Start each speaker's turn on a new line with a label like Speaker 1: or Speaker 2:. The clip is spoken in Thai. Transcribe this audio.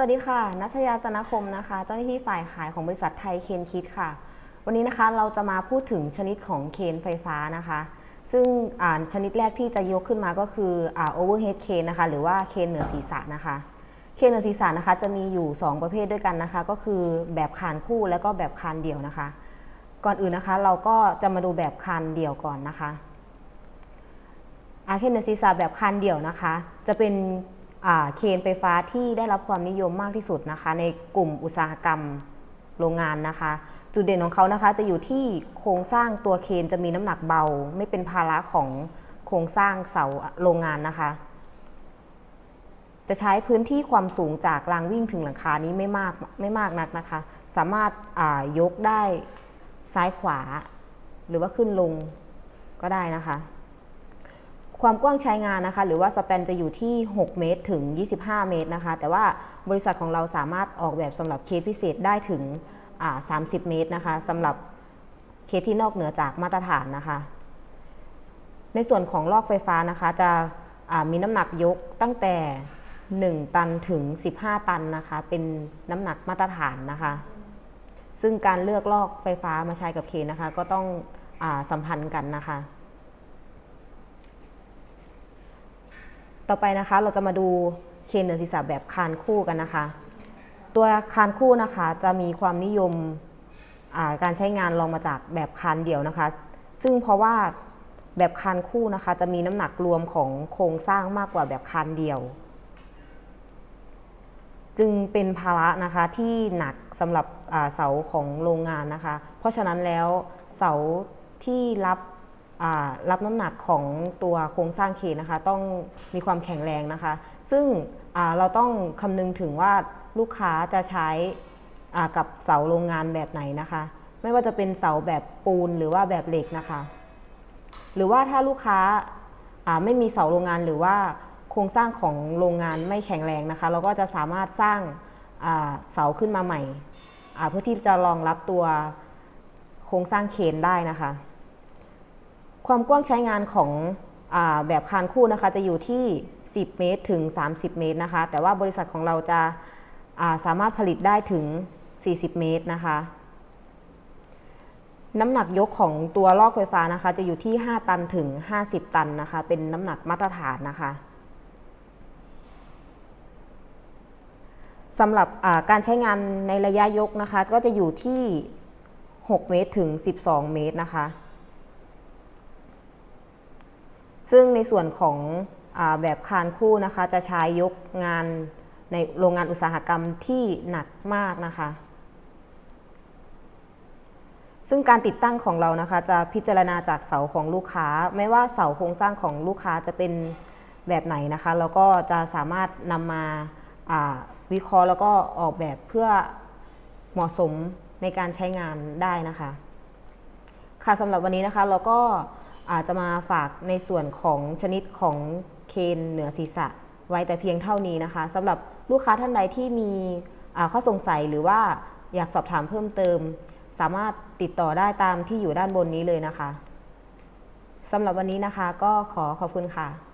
Speaker 1: วัสดีค่ะ นัชยาจนคมนะคะ เจ้าหน้าที่ฝ่ายขายของบริษัทไทยเคนคิดค่ะ วันนี้นะคะเราจะมาพูดถึงชนิดของเคนไฟฟ้านะคะ ซึ่งชนิดแรกที่จะยกขึ้นมาก็คืออ่า overhead เคนนะคะ หรือว่าเคนเหนือศีรษะนะคะ เคนเหนือศีรษะนะคะจะมีอยู่ 2 ประเภทด้วยกันนะคะ ก็คือแบบคานคู่แล้วก็แบบคานเดี่ยวนะคะ ก่อนอื่นนะคะเราก็จะมาดูแบบคานเดี่ยวก่อนนะคะอาเคนเหนือร์ซีซาแบบคานเดี่ยวนะคะ จะเป็น เคนไฟฟ้าที่ได้รับความนิยมมากที่สุดนะคะ ในกลุ่มอุตสาหกรรมโรงงานนะคะ จุดเด่นของเขานะคะจะอยู่ที่โครงสร้างตัวเคนจะมีน้ำหนักเบา ไม่เป็นภาระของโครงสร้างเสาโรงงานนะคะ จะใช้พื้นที่ความสูงจากรางวิ่งถึงหลังคานี้ไม่มากไม่มากนักนะคะ สามารถยกได้ซ้ายขวา หรือว่าขึ้นลงก็ได้นะคะ ความกว้างใช้งานนะคะ หรือว่าสเปนจะอยู่ที่ 6 เมตรถึง 25 เมตรนะคะ แต่ว่าบริษัทของเราสามารถออกแบบสำหรับเคสพิเศษได้ถึง 30 เมตรนะคะสำหรับเคสที่นอกเหนือจากมาตรฐานนะคะ ในส่วนของลอกไฟฟ้านะคะ จะมีน้ำหนักยกตั้งแต่ 1 ตันถึง 15 ตันนะคะ เป็นน้ำหนักมาตรฐานนะคะ ซึ่งการเลือกลอกไฟฟ้ามาใช้กับเคนนะคะ ก็ต้องอสัมพันธ์กันนะคะ ต่อไปนะคะเราจะมาดูเคนเหนือศีรษะแบบคานคู่กันนะคะ ตัวคานคู่นะคะจะมีความนิยมการใช้งานรองมาจากแบบคานเดี่ยวนะคะ ซึ่งเพราะว่าแบบคานคู่นะคะ จะมีน้ำหนักรวมของโครงสร้างมากกว่าแบบคานเดี่ยว จึงเป็นภาระนะคะที่หนักสำหรับเสาของโรงงานนะคะ เพราะฉะนั้นแล้วเสาที่รับ รับน้ำหนักของตัวโครงสร้างเคนนะคะ ต้องมีความแข็งแรงนะคะ ซึ่งเราต้องคำนึงถึงว่าลูกค้าจะใช้กับเสาโรงงานแบบไหนนะคะ ไม่ว่าจะเป็นเสาแบบปูนหรือว่าแบบเหล็กนะคะ หรือว่าถ้าลูกค้าไม่มีเสาโรงงานหรือว่าโครงสร้างของโรงงานไม่แข็งแรงนะคะ เราก็จะสามารถสร้างาเสาขึ้นมาใหม่เพื่อที่จะรองรับตัวโครงสร้างเคนได้นะคะ ความกว้างใช้งานของอแบบคานคู่นะคะ จะอยู่ที่ 10 เมตรถึง 30 เมตรนะคะ แต่ว่าบริษัทของเราจะาสามารถผลิตได้ถึง 40 เมตรนะคะ น้ำหนักยกของตัวลอกไฟฟ้านะคะ จะอยู่ที่ 5 ตันถึง 50 ตันนะคะ เป็นน้ำหนักมาตรฐานนะคะสำหรับการใช้งานในระยะยกนะคะ ก็จะอยู่ที่ 6 เมตรถึง 12 เมตรนะคะ ซึ่งในส่วนของอแบบคานคู่นะคะ จะใช้ยกงานในโรงงานอุตสาหกรรมที่หนักมากนะคะ ซึ่งการติดตั้งของเรานะคะ จะพิจารณาจากเสาของลูกค้า ไม่ว่าเสาโครงสร้างของลูกค้าจะเป็นแบบไหนนะคะแล้วก็จะสามารถนำมาวิเคราะห์แล้วก็ออกแบบเพื่อเหมาะสมในการใช้งานได้นะคะ ค่ะสำหรับวันนี้นะคะเราก็ อาจจะมาฝากในส่วนของชนิดของเคนเหนือศีรษะ ไว้แต่เพียงเท่านี้นะคะสำหรับลูกค้าท่านใดที่มีข้อสงสัยหรือว่าอยากสอบถามเพิ่มเติม สามารถติดต่อได้ตามที่อยู่ด้านบนนี้เลยนะคะสำหรับวันนี้นะคะก็ขอขอบคุณค่ะ